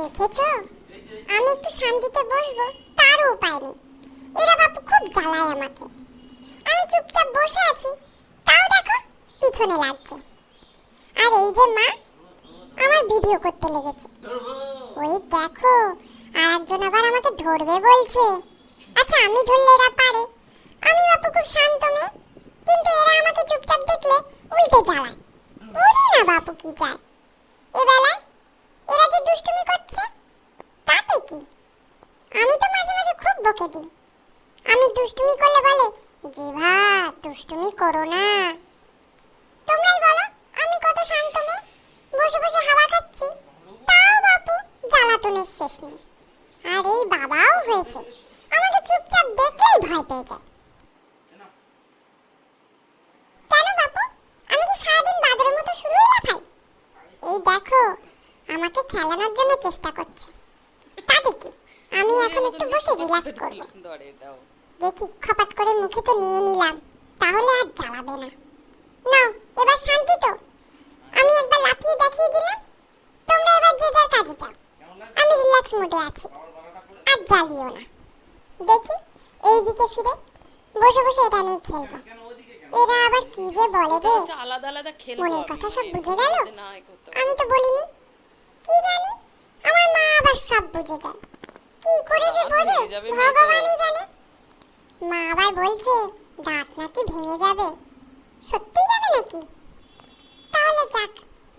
দেখেছ? আমি একটু শান্তিতে বসবো, তারও উপায় নেই। এরা বাপু খুব জ্বালায় আমাকে। আমি চুপচাপ বসে আছি, তাও দেখো পিছনে লাগছে। আর এই যে মা, আমার ভিডিও করতে লেগেছে। ওই দেখো আর একজন আবার আমাকে ধরবে বলছে। আচ্ছা আমি ধরলে এরা পারে। আমি বাপু খুব শান্ত মেয়ে, কিন্তু এরা আমাকে চুপচাপ দেখলে উল্টে জ্বালায়। বুঝি না বাপু কি চায় এবেলায় এরা যে দুষ্টুমি করছে তাতে কি আমি তো মাঝে মাঝে দিই আমি দুষ্টুমি করলে বলে, জিভা, দুষ্টুমি করো না। তোমরাই বলো, আমি কত শান্ত মেয়ে। বসে বসে হাওয়া খাচ্ছি। তাও বাপু, জ্বালাতনের শেষ নেই। আর এই বাবাও হয়েছে। আমাকে চুপচাপ দেখলেই ভয় পেয়ে যায়। দেখো, আমাকে খেলানোর জন্য চেষ্টা করছে। আমি এখন একটু বসে রিল্যাক্স করব। দেখি, খপাত করে মুখে তো নিয়ে নিলাম, তাহলে আর জ্বালাবে না। নাও, এবার শান্তি তো। আমি একবার লাফিয়ে দেখিয়ে দিলাম, তোমরা এবার যে যার কাজে যাও। আমি রিল্যাক্স মোডে আছি, আর জ্বালিও না। দেখি এই দিকে ফিরে বসে বসে এটা নিয়ে খেলব। এরা আবার কি যে বলে রে? মনের কথা সব বুঝে গেল? আমি তো বলিনি, কি জানি? আমার মা আবার সব বুঝে যায়। কি করে যে বোঝে? ভেঙে যাবে মেয়েটার। ভগবানই জানে। মা আবার বলছে দাঁত নাকি ভেঙে যাবে? সত্যি যাবে নাকি? তাহলে যাক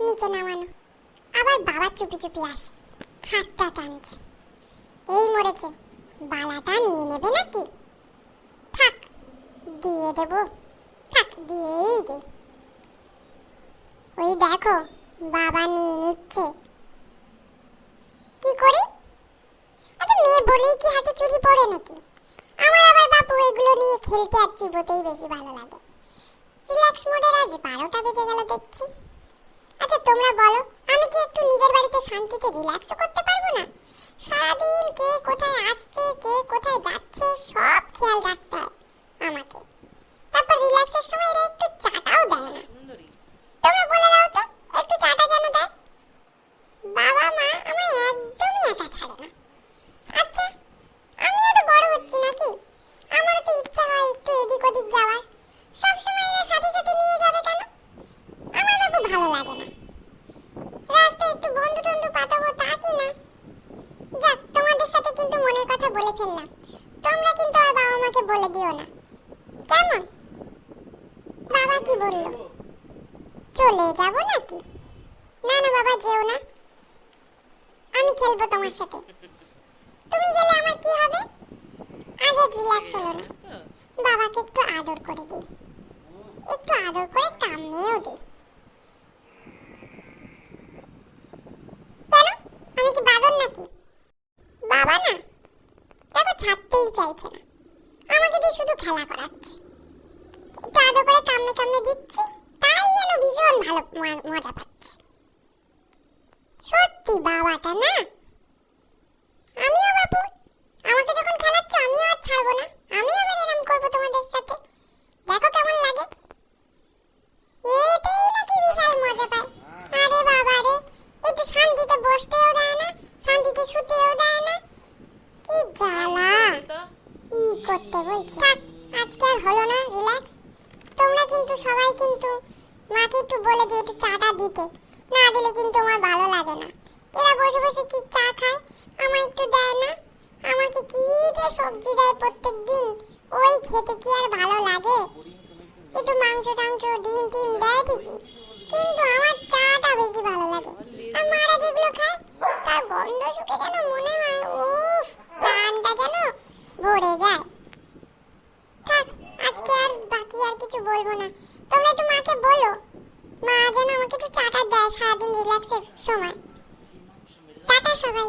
নিচে নামানো। আবার বাবা চুপি চুপি আসে হাতটা টানছে। এই মরেছে বালাটা নিয়ে নেবে নাকি? থাক দিয়ে দেবো। থাক দিয়েই দে। ওই দেখো বাবা নিয়ে নিচ্ছে কি করি আচ্ছা মেয়ে বলেই কি হাতে চুরি পড়ে নাকি? আমার আবার বাপু এগুলো নিয়ে খেলতে আর চিবোতেই বেশি ভালো লাগে। রিল্যাক্স মোডের আজ বারোটা বেজে গেল দেখছি। আচ্ছা তোমরা বলো, আমি কি একটু নিজের বাড়িতে শান্তিতে রিল্যাক্সও করতে পারব না সারাদিন কে কোথায় আসছে কে কোথায় যাচ্ছে সব খেয়াল রাখতে হয় আমাকে তারপর রিল্যাক্সের সময় এরা একটু চাটাও দেয় না সুন্দরী তোমরা বলে দাও তো একটু চাটা যেন দেয় বাবা মা আমায় একদমই একা ছাড়ে না আচ্ছা আমিও তো বড় হচ্ছি নাকি আমারও তো ইচ্ছা হয় একটু এদিক ওদিক যাওয়ার সবসময় এরা সাথে সাথে নিয়ে যাবে কেন আমার বাবু ভালো লাগে না রাস্তায় একটু বন্ধু টন্ধু পাতাবো তা কি না যাক তোমাদের সাথে কিন্তু মনের কথা বলে ফেললাম তোমরা কিন্তু আর বাবা মাকে বলে দিও না। কেমন? বাবা কি বলল? চলে যাব নাকি? না না বাবা, যেও না। আমি খেলব তোমার সাথে। তুমি গেলে আমার কি হবে? আজ আর রিল্যাক্স হলো না। বাবাকে একটু আদর করে দিই। একটু আদর করে কামড়েও দিই। কেন? আমি কি বাদর নাকি? বাবা না। দেখো, ছাড়তেই চাইছে না। শুধু খেলা করাচ্ছে। একটু আদর করে কামড়ে কামড়ে দিচ্ছি, তাই যেন ভীষণ ভালো মজা পাচ্ছে। সত্যি বাবাটা না আমিও বাবু আমাকে যখন খেলাচ্ছ আমিও আর ছাড়বো না আমি আবার এরম করব তোমাদের সাথে দেখো কেমন লাগে এতেই নাকি বিশাল মজা পায় আরে বাবা রে একটু শান্তিতে বসতেও দেয় না শান্তিতে শুতেও দেয় না কি জ্বালা তো ই করতে বলছি। আজকে আর হলো না রিল্যাক্স তোমরা কিন্তু সবাই কিন্তু মাকে একটু বলে দিও একটু চাটা দিতে। না দিলে কিন্তু আমার ভালো লাগে না। এরা বসে বসে কি চা খায়? আমার একটু দেয় না। আমাকে কি যে সবজি দেয় প্রত্যেক দিন ওই খেতে কি আর ভালো লাগে? একটু মাংস টাংস, ডিম টিম দেয় ঠিকই কিন্তু আমার চাটা বেশি ভালো লাগে আর মারা যেগুলো খায় তার গন্ধ শুকে যেন মনে হয় উফ প্রাণটা যেন ভরে যায় থাক আজকে আর বাকি আর কিছু বলব না তোমরা একটু মাকে বলো মা যেন আমাকে একটু চাটা দেয় সারাদিন রিল্যাক্সের সময়। টাটা সবাই।